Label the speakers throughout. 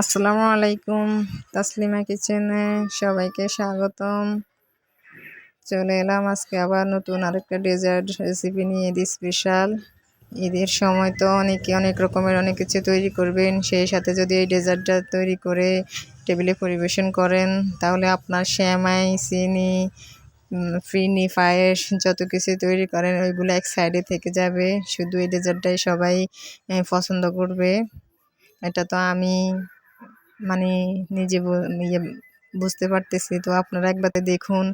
Speaker 1: আসসালামু আলাইকুম, তাসলিমা কিচেনে সবাইকে স্বাগতম। চলে এলাম আজকে আবার নতুন আরেকটা ডেজার্ট রেসিপি নিয়ে, ঈদ স্পেশাল ঈদের সময় তো অনেকে অনেক রকমের অনেক কিছু তৈরি করবেন, সেই সাথে যদি এই ডেজার্টটা তৈরি করে টেবিলে পরিবেশন করেন, তাহলে আপনার শ্যামাই চিনি ফিরনি পায়েস যত কিছু তৈরি করেন, ওইগুলো এক সাইডে থেকে যাবে। শুধু এই ডেজার্টটাই সবাই পছন্দ করবে। এটা তো আমি মানে নিজে ইয়ে বুঝতে পারতেছি। তো আপনারা একবারে দেখুন,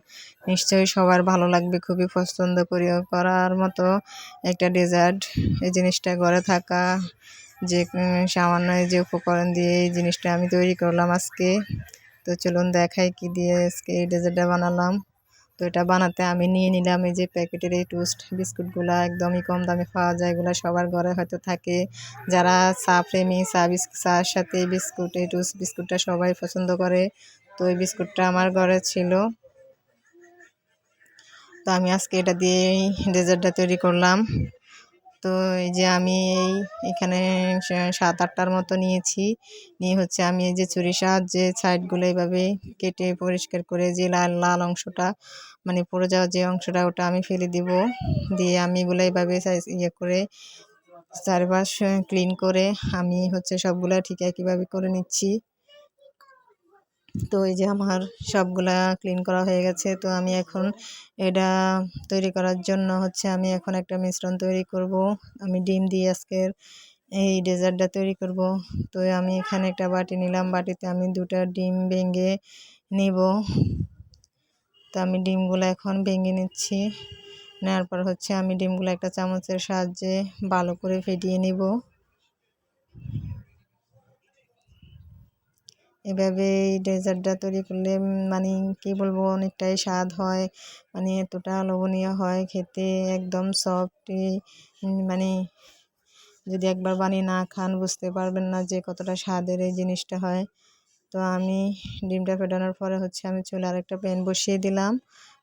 Speaker 1: নিশ্চয়ই সবার ভালো লাগবে, খুবই পছন্দ করি করার মতো একটা ডেজার্ট এই জিনিসটা ঘরে থাকা, যে সামান্য যে উপকরণ দিয়ে এই জিনিসটা আমি তৈরি করলাম আজকে। তো চলুন দেখাই কি দিয়ে আজকে এই ডেজার্টটা বানালাম। তো এটা বানাতে আমি নিয়ে নিলাম এই যে প্যাকেটের এই টোস্ট বিস্কুটগুলো একদমই কম দামে পাওয়া যায়, এগুলো সবার ঘরে হয়তো থাকে। যারা চা প্রেমী, চা বিস্কুট চার সাথে বিস্কুট, এই টোস্ট বিস্কুটটা সবাই পছন্দ করে। তো এই বিস্কুটটা আমার ঘরে ছিল। তো আমি আজকে এটা দিয়েই ডেজার্টটা তৈরি করলাম। তো এই যে আমি এই এখানে সাত আটটার মতো নিয়েছি। নিয়ে হচ্ছে আমি এই যে ছুরি সাহায্যে সাইডগুলো এইভাবে কেটে পরিষ্কার করে যে লাল লাল অংশটা মানে পড়ে যাওয়া যে অংশটা, ওটা আমি ফেলে দিব। দিয়ে আমি এগুলো এইভাবে ইয়ে করে চারপাশ ক্লিন করে আমি হচ্ছে সবগুলা ঠিক একইভাবে করে নিচ্ছি। তো এই যে আমার সবগুলা ক্লিন করা হয়ে গেছে, তো আমি এখন এটা তৈরি করার জন্য হচ্ছে আমি এখন একটা মিশ্রণ তৈরি করব। আমি ডিম দিয়ে আজকের এই ডেজার্টটা তৈরি করব। তো আমি এখানে একটা বাটি নিলাম, বাটিতে আমি দুটা ডিম ভেঙে নিব। তো আমি ডিমগুলো এখন ভেঙে নিচ্ছি। নেওয়ার পর হচ্ছে আমি ডিমগুলো একটা চামচের সাহায্যে ভালো করে ফেটিয়ে নিব। এভাবে এই ডেজার্টটা তৈরি করলে মানে কি বলব, অনেকটাই স্বাদ হয়। মানে এতটা লোভনীয় হয় খেতে, একদম সফটই মানে যদি একবার বানিয়ে না খান বুঝতে পারবেন না যে কতটা স্বাদের এই জিনিসটা হয়। তো আমি ডিমটা ফেটানোর পরে হচ্ছে আমি চুলে আরেকটা প্যান বসিয়ে দিলাম।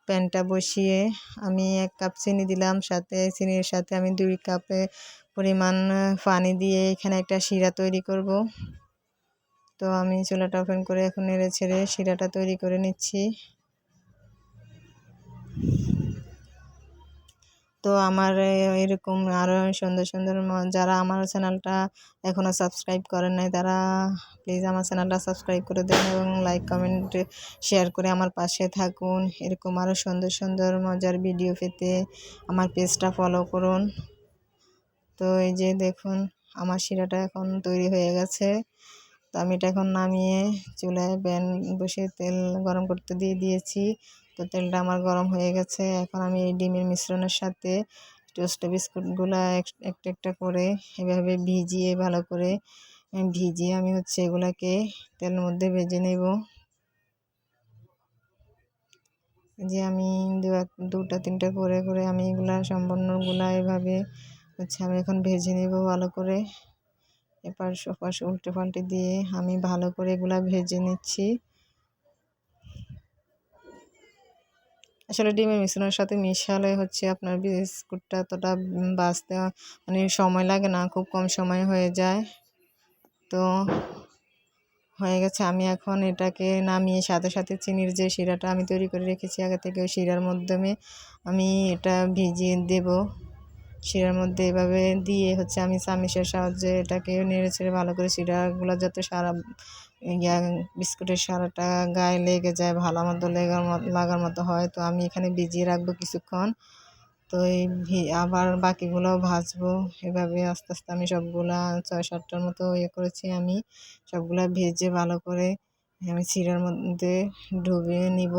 Speaker 1: প্যানটা বসিয়ে আমি এক কাপ চিনি দিলাম, সাথে চিনির সাথে আমি দুই কাপে পরিমাণ পানি দিয়ে এখানে একটা শিরা তৈরি করব। তো আমি চুলাটা ওপেন করে এখন নেড়ে ছেড়ে শিরাটা তৈরি করে নিচ্ছি। তো আমার এরকম আরও সুন্দর সুন্দর যারা আমার চ্যানেলটা এখনও সাবস্ক্রাইব করেন নাই, তারা প্লিজ আমার চ্যানেলটা সাবস্ক্রাইব করে দেন এবং লাইক কমেন্ট শেয়ার করে আমার পাশে থাকুন। এরকম আরও সুন্দর সুন্দর মজার ভিডিও পেতে আমার পেজটা ফলো করুন। তো এই যে দেখুন, আমার শিরাটা এখন তৈরি হয়ে গেছে। তো আমি এটা এখন নামিয়ে চুলায় প্যান বসে তেল গরম করতে দিয়ে দিয়েছি। তো তেলটা আমার গরম হয়ে গেছে। এখন আমি এই ডিমের মিশ্রণের সাথে টোস্ট বিস্কুটগুলো একটা একটা করে এভাবে ভিজিয়ে ভালো করে ভিজিয়ে আমি হচ্ছে এগুলাকে তেলের মধ্যে ভেজে নেব। যে আমি দু দুটা, তিনটা করে করে আমি এগুলা সম্পূর্ণগুলা এভাবে হচ্ছে আমি এখন ভেজে নেব ভালো করে। এপাশ ওপাশ উল্টে পাল্টে দিয়ে আমি ভালো করে এগুলা ভেজে নিচ্ছি। আসলে ডিমের মিশ্রণের সাথে মিশালে হচ্ছে আপনার বিস্কুটটা এতটা বাঁচতে মানে সময় লাগে না, খুব কম সময় হয়ে যায়। তো হয়ে গেছে, আমি এখন এটাকে নামিয়ে সাথে সাথে চিনির যে শিরাটা আমি তৈরি করে রেখেছি আগে থেকে, ওই শিরার মাধ্যমে আমি এটা ভিজিয়ে দেব। শিরার মধ্যে এভাবে দিয়ে হচ্ছে আমি চামিচের সাহায্যে এটাকে নেড়ে ছেড়ে ভালো করে শিরাগুলো যাতে সারা, ইয়া, বিস্কুটের সারাটা গায়ে লেগে যায়, ভালো মতো লেগার লাগার মতো হয়। তো আমি এখানে ভিজিয়ে রাখব কিছুক্ষণ। তো এই আবার বাকিগুলোও ভাজবো। এভাবে আস্তে আস্তে আমি সবগুলা ছয় সাতটার মতো ইয়ে করেছি আমি। সবগুলা ভেজে ভালো করে আমি শিরার মধ্যে ডুবিয়ে নিব।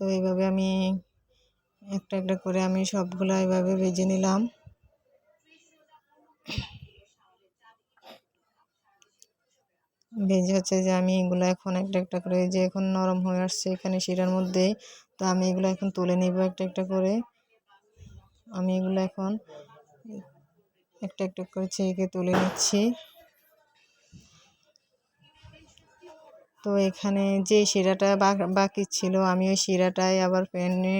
Speaker 1: তো এইভাবে আমি একটা একটা করে আমি সবগুলো এভাবে ভেজে নিলাম। ভেজে হচ্ছে যে আমি এগুলো এখন একটা একটা করে যে এখন নরম হয়ে আসছে এখানে শিরার মধ্যে, তো আমি এগুলো এখন তুলে নিব একটা একটা করে। আমি এগুলো এখন একটা একটা করে ছেঁকে তুলে নিচ্ছি। তো এখানে যে শিরাটা বাকি ছিল আমি ওই শিরাটাই আবার প্যানে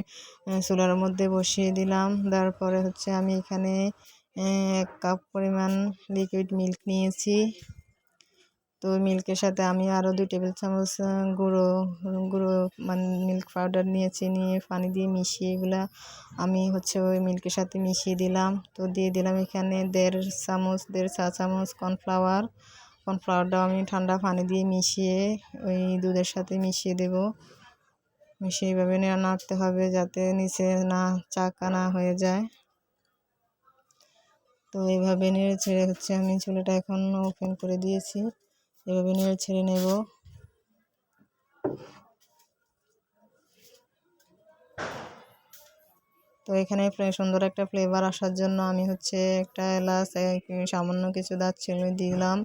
Speaker 1: চুলার মধ্যে বসিয়ে দিলাম। তারপরে হচ্ছে আমি এখানে এক কাপ পরিমাণ লিকুইড মিল্ক নিয়েছি। তো মিল্কের সাথে আমি আরও দুই টেবিল চামচ গুঁড়ো গুঁড়ো মানে মিল্ক পাউডার নিয়েছি, নিয়ে পানি দিয়ে মিশিয়ে এগুলা আমি হচ্ছে ওই মিল্কের সাথে মিশিয়ে দিলাম। তো দিয়ে দিলাম এখানে দেড় চামচ, দেড় চা চামচ কর্নফ্লাওয়ার কর্নফ্লাওয়ারটাও আমি ঠান্ডা পানি দিয়ে মিশিয়ে ওই দুধের সাথে মিশিয়ে দেব। মিশিয়ে এইভাবে নাড়তে হবে যাতে নিচে না চাকা না হয়ে যায়। তো এইভাবে নেড়ে ছেড়ে হচ্ছে আমি চুলাটা এখন ওপেন করে দিয়েছি। এভাবে নেড়ে ছেড়ে নেব। তো এখানে সুন্দর একটা ফ্লেভার আসার জন্য আমি হচ্ছে একটা এলাচ সামান্য কিছু দারচিনি দিলাম।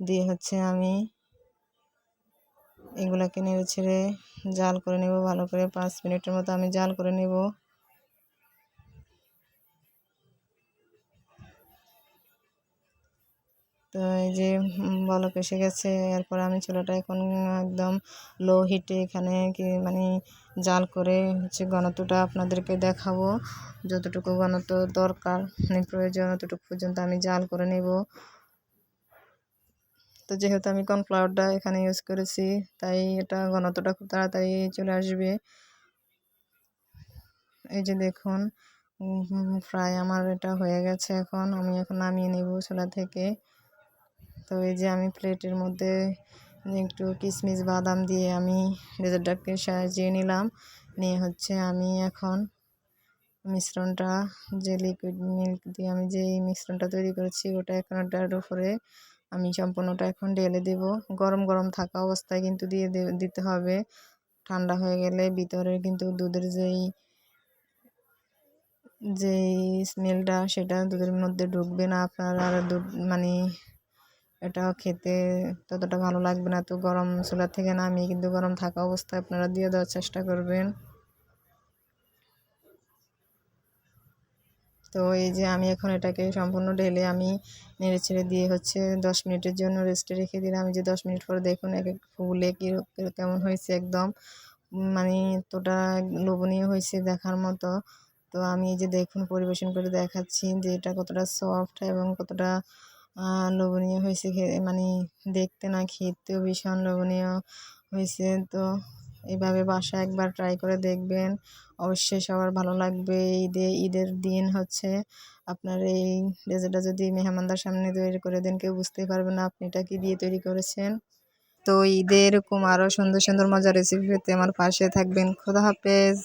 Speaker 1: দিয়ে হচ্ছে আমি এগুলাকে নেড়ে ছেড়ে জাল করে নেব, ভালো করে পাঁচ মিনিটের মতো আমি জাল করে নেব। তো এই যে বলক এসে গেছে, এরপর আমি চুলাটা এখন একদম লো হিটে এখানে কি মানে জাল করে হচ্ছে ঘনত্বটা আপনাদেরকে দেখাবো। যতটুকু ঘনত্ব দরকার মানে প্রয়োজন, অতটুকু পর্যন্ত আমি জাল করে নেব। তো যেহেতু আমি কর্নফ্লাওয়ারটা এখানে ইউজ করেছি, তাই এটা ঘনত্বটা খুব তাড়াতাড়ি চলে আসবে। এই যে দেখুন প্রায় আমার এটা হয়ে গেছে এখন, আমি এখন নামিয়ে নেব চুলা থেকে। তো এই যে আমি প্লেটের মধ্যে একটু কিশমিশ বাদাম দিয়ে আমি ডেজার্টটাকে সাজিয়ে নিলাম। নিয়ে হচ্ছে আমি এখন মিশ্রণটা, যে লিকুইড মিল্ক দিয়ে আমি যে মিশ্রণটা তৈরি করেছি, ওটা এখন ওটার উপরে আমি সম্পূর্ণটা এখন ঢেলে দেব। গরম গরম থাকা অবস্থায় কিন্তু দিয়ে দিতে হবে। ঠান্ডা হয়ে গেলে ভিতরে কিন্তু দুধের যেই যেই স্মেলটা সেটা দুধের মধ্যে ঢুকবে না। আপনার আর দুধ মানে এটা খেতে ততটা ভালো লাগবে না। তো গরম চুলা থেকে নামিয়ে কিন্তু গরম থাকা অবস্থায় আপনারা দিয়ে দেওয়ার চেষ্টা করবেন। তো এই যে আমি এখন এটাকে সম্পূর্ণ ঢেলে আমি নেড়ে ছেড়ে দিয়ে হচ্ছে দশ মিনিটের জন্য রেস্টে রেখে দিলাম। যে দশ মিনিট পরে দেখুন এক এক ফুলে কেমন হয়েছে একদম। মানে এতটা লোভনীয় হয়েছে দেখার মতো। তো আমি এই যে দেখুন পরিবেশন করে দেখাচ্ছি যে এটা কতটা সফট এবং কতটা লোভনীয় হয়েছে মানে দেখতে না খেতেও ভীষণ লোভনীয় হয়েছে। তো এভাবে বাসা একবার ট্রাই করে দেখবেন। অবশ্যই সবার ভালো লাগবে। ঈদে, ঈদের দিন হচ্ছে আপনার এই ডেজার্টটা যদি মেহমানদার সামনে তৈরি করে দেন, কেউ বুঝতেই পারবে না আপনি এটা কী দিয়ে তৈরি করেছেন। তো ঈদে এরকম আরও সুন্দর সুন্দর মজার রেসিপি পেতে আমার পাশে থাকবেন। খোদা হাফেজ।